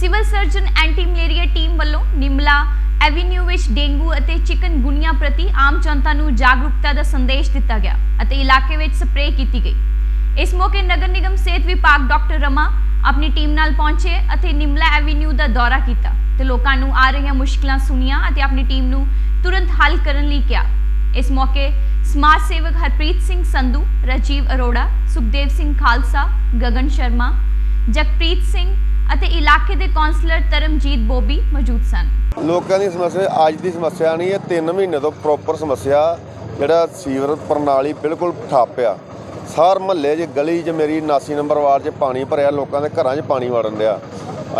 Civil surgeon anti malaria team ਵੱਲੋਂ Nimla avenue ਵਿੱਚ dengue ਅਤੇ ਚਿਕਨਗੁਨੀਆ ਪ੍ਰਤੀ ਆਮ ਜਨਤਾ ਨੂੰ ਜਾਗਰੂਕਤਾ ਦਾ ਸੰਦੇਸ਼ ਦਿੱਤਾ ਗਿਆ ਅਤੇ ਇਲਾਕੇ ਵਿੱਚ ਸਪਰੇਅ ਕੀਤੀ ਗਈ। ਇਸ ਮੌਕੇ ਨਗਰ ਨਿਗਮ ਸਿਹਤ ਵਿਭਾਗ ਡਾਕਟਰ ਰਮਾ ਆਪਣੀ ਟੀਮ ਨਾਲ ਪਹੁੰਚੇ ਅਤੇ ਨਿਮਲਾ ਐਵੀਨਿਊ ਦਾ ਦੌਰਾ ਕੀਤਾ ਤੇ ਲੋਕਾਂ ਨੂੰ ਆ ਰਹੀਆਂ ਮੁਸ਼ਕਲਾਂ ਸੁਣੀਆਂ ਅਤੇ ਆਪਣੀ ਟੀਮ ਨੂੰ ਤੁਰੰਤ ਹੱਲ ਕਰਨ ਲਈ ਕਿਹਾ। ਇਸ ਮੌਕੇ ਸਮਾਜ ਸੇਵਕ ਹਰਪ੍ਰੀਤ ਸਿੰਘ ਸੰਧੂ, ਰਾਜੀਵ ਅਰੋੜਾ, ਸੁਖਦੇਵ ਸਿੰਘ ਖਾਲਸਾ, ਗਗਨ ਸ਼ਰਮਾ, ਜਗਪ੍ਰੀਤ ਸਿੰਘ ਅਤੇ ਇਲਾਕੇ ਦੇ ਕੌਂਸਲਰ ਤਰਮਜੀਤ ਬੋਬੀ ਮੌਜੂਦ ਸਨ। ਲੋਕਾਂ ਦੀ ਸਮੱਸਿਆ, ਅੱਜ ਦੀ ਸਮੱਸਿਆ ਨਹੀਂ ਇਹ 3 ਮਹੀਨੇ ਤੋਂ ਪ੍ਰੋਪਰ ਸਮੱਸਿਆ, ਜਿਹੜਾ ਸੀਵਰ ਪ੍ਰਣਾਲੀ ਬਿਲਕੁਲ ਠੱਪ ਆ। ਸਾਰ ਮਹੱਲੇ 'ਚ ਗਲੀ 'ਚ ਮੇਰੀ 79 ਨੰਬਰ ਵਾਰਡ 'ਚ ਪਾਣੀ ਭਰਿਆ, ਲੋਕਾਂ ਦੇ ਘਰਾਂ 'ਚ ਪਾਣੀ ਵੜਨ ਡਿਆ।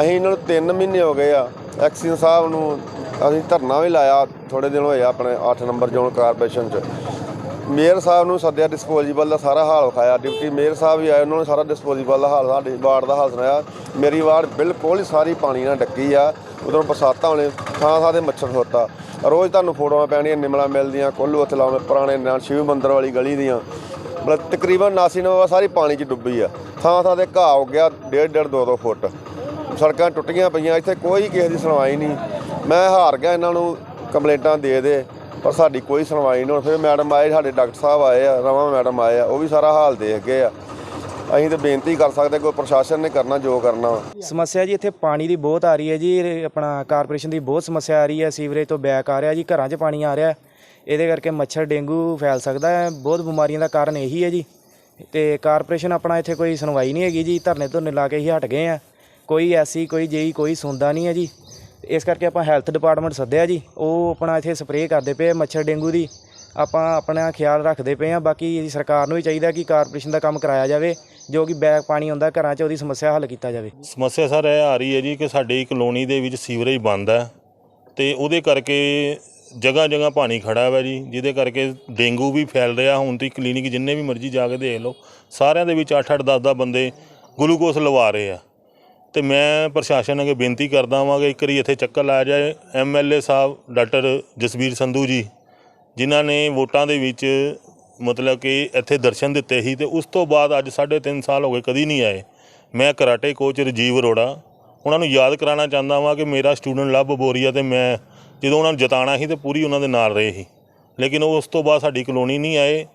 ਅਸੀਂ ਇਹਨਾਂ ਨੂੰ 3 ਮਹੀਨੇ ਹੋ ਗਏ ਆ। ਐਕਸੀਅਨ ਸਾਹਿਬ ਨੂੰ ਅਸੀਂ ਧਰਨਾ ਵੀ ਲਾਇਆ ਥੋੜੇ ਦਿਨ ਹੋਏ ਆ ਆਪਣੇ 8 ਨੰਬਰ ਜ਼ੋਨ ਕਾਰਪੋਰੇਸ਼ਨ 'ਚ। ਮੇਅਰ ਸਾਹਿਬ ਨੂੰ ਸੱਦਿਆ ਡਿਸਪੋਜ਼ੇਬਲ ਦਾ ਸਾਰਾ ਹਾਲ ਵਿਖਾਇਆ। ਡਿਪਟੀ ਮੇਅਰ ਸਾਹਿਬ ਵੀ ਆਏ, ਉਹਨਾਂ ਨੇ ਸਾਰਾ ਡਿਸਪੋਜ਼ੇਬਲ ਦਾ ਹਾਲ, ਸਾਡੇ ਵਾਰਡ ਦਾ ਹਾਲ ਸੁਣਾਇਆ। ਮੇਰੀ ਵਾਰਡ ਬਿਲਕੁਲ ਹੀ ਸਾਰੀ ਪਾਣੀ ਨਾਲ ਡੱਕੀ ਆ, ਉਧਰੋਂ ਬਰਸਾਤਾਂ ਹੋਣੇ ਥਾਂ ਥਾਂ ਤੇ ਮੱਛਰ ਹੋਤਾ ਰੋਜ਼ ਤੁਹਾਨੂੰ ਫੋਟੋਆਂ ਪੈਣੀਆਂ, ਨਿਮਲਾ ਮਿਲਦੀਆਂ, ਕੋਲੂ ਉੱਥੇ ਲਾਵੇਂ ਪੁਰਾਣੇ ਨਾਲ ਸ਼ਿਵ ਮੰਦਰ ਵਾਲੀ ਗਲੀ ਦੀਆਂ। ਮਤਲਬ ਤਕਰੀਬਨ 79 ਨੰਬਰ ਸਾਰੀ ਪਾਣੀ 'ਚ ਡੁੱਬੀ ਆ। ਥਾਂ ਥਾਂ ਤੇ ਘਾਹ ਹੋ ਗਿਆ 1.5 2 2 ਫੁੱਟ। ਸੜਕਾਂ ਟੁੱਟੀਆਂ ਪਈਆਂ, ਇੱਥੇ ਕੋਈ ਕਿਸੇ ਦੀ ਸੁਣਵਾਈ ਨਹੀਂ। ਮੈਂ ਹਾਰ ਗਿਆ, ਇਹਨਾਂ ਨੂੰ ਕੰਪਲੇਂਟਾਂ ਦੇ ਦੇ। ਪਰ ਸਾਡੀ ਕੋਈ ਸੁਣਵਾਈ ਨਹੀਂ ਹੁਣ ਫਿਰ ਮੈਡਮ ਆਏ, ਸਾਡੇ ਡਾਕਟਰ ਸਾਹਿਬ ਆਏ ਆ ਰਮਾ ਮੈਡਮ ਆਏ ਆ, ਉਹ ਵੀ ਸਾਰਾ ਹਾਲ ਦੇਖ ਗਏ ਆ। ਅਸੀਂ ਤੇ ਬੇਨਤੀ ਕਰ ਸਕਦੇ ਕੋਈ ਪ੍ਰਸ਼ਾਸਨ ਨੇ ਕਰਨਾ, ਜੋ ਕਰਨਾ ਵਾ। ਸਮੱਸਿਆ ਜੀ, ਇੱਥੇ ਪਾਣੀ ਦੀ ਬਹੁਤ ਆ ਰਹੀ ਹੈ ਜੀ ਆਪਣਾ ਕਾਰਪੋਰੇਸ਼ਨ ਦੀ ਬਹੁਤ ਸਮੱਸਿਆ ਆ ਰਹੀ ਹੈ, ਸੀਵਰੇਜ ਤੋਂ ਬੈਕ ਆ ਰਿਹਾ ਜੀ, ਘਰਾਂ 'ਚ ਪਾਣੀ ਆ ਰਿਹਾ। ਇਹਦੇ ਕਰਕੇ ਮੱਛਰ, ਡੇਂਗੂ ਫੈਲ ਸਕਦਾ ਹੈ। ਬਹੁਤ ਬਿਮਾਰੀਆਂ ਦਾ ਕਾਰਨ ਇਹੀ ਹੈ ਜੀ। ਤੇ ਕਾਰਪੋਰੇਸ਼ਨ ਆਪਣਾ ਇੱਥੇ ਕੋਈ ਸੁਣਵਾਈ ਨਹੀਂ ਹੈਗੀ ਜੀ, ਧਰਨੇ ਧੁਰਨੇ ਲਾ ਕੇ ਹੀ ਹਟ ਗਏ ਆ। ਕੋਈ ਐਸੀ, ਕੋਈ ਜੇਈ, ਕੋਈ ਸੁਣਦਾ ਨਹੀਂ ਹੈ ਜੀ। ਇਸ ਕਰਕੇ ਆਪਾਂ ਹੈਲਥ ਡਿਪਾਰਟਮੈਂਟ ਸੱਦਿਆ ਜੀ। ਉਹ ਆਪਣਾ ਇੱਥੇ ਸਪਰੇਅ ਕਰਦੇ ਪਏ ਆ ਮੱਛਰ ਡੇਂਗੂ ਦੀ। ਆਪਾਂ ਆਪਣਾ ਖਿਆਲ ਰੱਖਦੇ ਪਏ ਆ। ਬਾਕੀ ਸਰਕਾਰ ਨੂੰ ਵੀ ਚਾਹੀਦਾ ਕਿ ਕਾਰਪੋਰੇਸ਼ਨ ਦਾ ਕੰਮ ਕਰਾਇਆ ਜਾਵੇ, ਜੋ ਕਿ ਬੈਕ ਪਾਣੀ ਆਉਂਦਾ ਘਰਾਂ 'ਚ ਉਹਦੀ ਸਮੱਸਿਆ ਹੱਲ ਕੀਤਾ ਜਾਵੇ। ਸਮੱਸਿਆ ਸਰ ਇਹ ਆ ਰਹੀ ਹੈ ਜੀ ਕਿ ਸਾਡੀ ਕਲੋਨੀ ਦੇ ਵਿੱਚ ਸੀਵਰੇਜ ਬੰਦ ਹੈ ਤੇ ਉਹਦੇ ਕਰਕੇ ਜਗ੍ਹਾ ਜਗ੍ਹਾ ਪਾਣੀ ਖੜਾ ਹੈ ਜੀ, ਜਿਹਦੇ ਕਰਕੇ ਡੇਂਗੂ ਵੀ ਫੈਲ ਰਿਹਾ। ਹੁਣ ਤੁਸੀਂ ਕਲੀਨਿਕ ਜਿੰਨੇ ਵੀ ਮਰਜ਼ੀ ਜਾ ਕੇ ਦੇਖ ਲਓ, ਸਾਰਿਆਂ ਦੇ ਵਿੱਚ 8-8 10-10 ਬੰਦੇ ਗਲੂਕੋਸ ਲਵਾ ਰਹੇ ਆ। ਤੇ ਮੈਂ ਪ੍ਰਸ਼ਾਸਨ ਅੱਗੇ ਬੇਨਤੀ ਕਰਦਾ ਵਾਂ ਕਿ ਇੱਕ ਵਾਰੀ ਇੱਥੇ ਚੱਕਰ ਲਾਇਆ ਜਾਏ। ਐਮਐਲਏ ਸਾਹਿਬ, ਡਾਕਟਰ ਜਸਵੀਰ ਸੰਧੂ ਜੀ, ਜਿਨ੍ਹਾਂ ਨੇ ਵੋਟਾਂ ਦੇ ਵਿੱਚ ਮਤਲਬ ਕਿ ਇੱਥੇ ਦਰਸ਼ਨ ਦਿੱਤੇ ਸੀ ਤੇ ਉਸ ਤੋਂ ਬਾਅਦ ਅੱਜ 3.5 ਸਾਲ ਹੋ ਗਏ ਕਦੀ ਨਹੀਂ ਆਏ। ਮੈਂ ਕਰਾਟੇ ਕੋਚ ਰਜੀਵ ਅਰੋੜਾ। ਉਹਨਾਂ ਨੂੰ ਯਾਦ ਕਰਾਉਣਾ ਚਾਹੁੰਦਾ ਵਾਂ ਕਿ ਮੇਰਾ ਸਟੂਡੈਂਟ ਲਵ ਬੋਰੀਆ ਤੇ ਮੈਂ ਜਦੋਂ ਉਹਨਾਂ ਨੂੰ ਜਿਤਾਣਾ ਸੀ ਤੇ ਪੂਰੀ ਉਹਨਾਂ ਦੇ ਨਾਲ ਰਹੇ ਸੀ। ਲੇਕਿਨ ਉਹ ਉਸ ਤੋਂ ਬਾਅਦ ਸਾਡੀ ਕਲੋਨੀ ਨਹੀਂ ਆਏ।